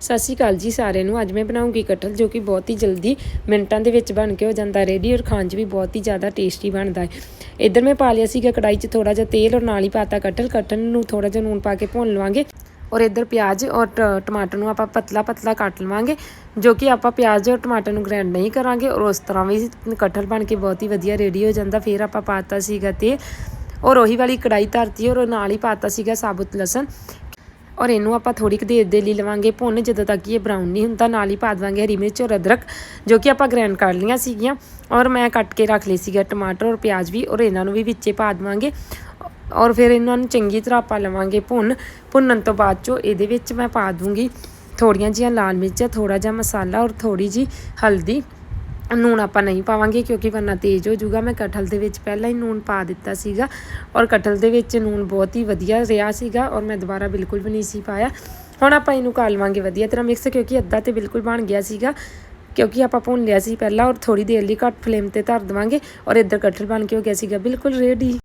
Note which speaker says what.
Speaker 1: ਸਤਿ ਸ਼੍ਰੀ ਅਕਾਲ ਜੀ ਸਾਰਿਆਂ ਨੂੰ। ਅੱਜ ਮੈਂ ਬਣਾਉਂਗੀ ਕਟਹਲ ਜੋ ਕਿ ਬਹੁਤ ਹੀ ਜਲਦੀ ਮਿੰਟਾਂ ਦੇ ਵਿੱਚ ਬਣ ਕੇ ਹੋ ਜਾਂਦਾ ਰੈਡੀ ਔਰ ਖਾਣ 'ਚ ਵੀ ਬਹੁਤ ਹੀ ਜ਼ਿਆਦਾ ਟੇਸਟੀ ਬਣਦਾ ਹੈ। ਇੱਧਰ ਮੈਂ ਪਾ ਲਿਆ ਸੀਗਾ ਕੜਾਈ 'ਚ ਥੋੜਾ ਜਿਹਾ ਤੇਲ ਔਰ ਨਾਲ ਹੀ ਪਾਤਾ ਕਟਲ। ਕਟਹਲ ਨੂੰ ਥੋੜਾ ਜਿਹਾ ਨੂਨ ਪਾ ਕੇ ਭੁੰਨ ਲਵਾਂਗੇ ਔਰ ਇੱਧਰ ਪਿਆਜ਼ ਔਰ ਟਮਾਟਰ ਨੂੰ ਆਪਾਂ ਪਤਲਾ ਪਤਲਾ ਕੱਟ ਲਵਾਂਗੇ ਜੋ ਕਿ ਆਪਾਂ ਪਿਆਜ਼ ਔਰ ਟਮਾਟਰ ਨੂੰ ਗ੍ਰਾਈਂਡ ਨਹੀਂ ਕਰਾਂਗੇ ਔਰ ਉਸ ਤਰ੍ਹਾਂ ਵੀ ਕਟਹਲ ਬਣ ਕੇ ਬਹੁਤ ਹੀ ਵਧੀਆ ਰੈਡੀ ਹੋ ਜਾਂਦਾ। ਫਿਰ ਆਪਾਂ ਪਾਤਾ ਸੀਗਾ ਤੇ ਔਰ ਉਹੀ ਵਾਲੀ ਕੜਾਈ ਧਰਤੀ ਔਰ ਨਾਲ ਹੀ ਪਾਤਾ ਸੀਗਾ ਸਾਬੁਤ ਲਸਣ। ਔਰ ਇਹਨੂੰ ਆਪਾਂ ਥੋੜੀ ਕੁ ਦੇਰ ਦੇ ਲਈ ਲਵਾਂਗੇ ਭੁੰਨ, ਜਦੋਂ ਤੱਕ ਕਿ ਇਹ ਬਰਾਊਨ ਨਹੀਂ ਹੁੰਦਾ, ਨਾਲ ਹੀ ਪਾ ਦੇਵਾਂਗੇ ਹਰੀ ਮਿਰਚ ਔਰ ਅਦਰਕ, ਜੋ ਕਿ ਆਪਾਂ ਗ੍ਰਾਈਂਡ ਕਰ ਲਈਆਂ ਸੀਗੀਆਂ। ਔਰ ਮੈਂ ਕੱਟ ਕੇ ਰੱਖ ਲਈ ਸੀਗਾ ਟਮਾਟਰ ਔਰ ਪਿਆਜ਼ ਵੀ, ਔਰ ਇਹਨਾਂ ਨੂੰ ਵੀ ਵਿੱਚੇ ਪਾ ਦੇਵਾਂਗੇ। ਔਰ ਫਿਰ ਇਹਨਾਂ ਨੂੰ ਚੰਗੀ ਤਰ੍ਹਾਂ ਆਪਾਂ ਲਵਾਂਗੇ ਭੁੰਨ। ਭੁੰਨਣ ਤੋਂ ਬਾਅਦ ਚੋਂ ਇਹਦੇ ਵਿੱਚ ਮੈਂ ਪਾ ਦੂੰਗੀ ਥੋੜੀਆਂ ਜਿਹੀਆਂ ਲਾਲ ਮਿਰਚਾਂ ਥੋੜਾ ਜਿਹਾ ਮਸਾਲਾ ਔਰ ਥੋੜੀ ਜੀ ਹਲਦੀ। ਨੂਣ ਆਪਾਂ ਨਹੀਂ ਪਾਵਾਂਗੇ ਕਿਉਂਕਿ ਵਰਨਾ ਤੇਜ਼ ਹੋ ਜਾਊਗਾ। ਮੈਂ ਕਟਹਲ ਦੇ ਵਿੱਚ ਪਹਿਲਾਂ ਹੀ ਨੂਣ ਪਾ ਦਿੱਤਾ ਸੀਗਾ ਔਰ ਕਟਹਲ ਦੇ ਵਿੱਚ ਨੂਣ ਬਹੁਤ ਹੀ ਵਧੀਆ ਰਿਹਾ ਸੀਗਾ ਔਰ ਮੈਂ ਦੁਬਾਰਾ ਬਿਲਕੁਲ ਵੀ ਨਹੀਂ ਸੀ ਪਾਇਆ। ਹੁਣ ਆਪਾਂ ਇਹਨੂੰ ਕਰ ਲਵਾਂਗੇ ਵਧੀਆ ਤਰ੍ਹਾਂ ਮਿਕਸ ਕਿਉਂਕਿ ਅੱਧਾ ਤੇ ਬਿਲਕੁਲ ਬਣ ਗਿਆ ਸੀਗਾ। ਕਿਉਂਕਿ ਆਪਾਂ ਭੁੰਨ ਲਿਆ ਸੀ ਪਹਿਲਾਂ ਔਰ ਥੋੜੀ ਦੇਰ ਲਈ ਘੱਟ ਫਲੇਮ ਤੇ ਧਰ ਦੇਵਾਂਗੇ ਔਰ ਇੱਧਰ ਕਟਹਲ ਬਣ ਕੇ ਹੋ ਗਿਆ ਸੀਗਾ ਬਿਲਕੁਲ ਰੈਡੀ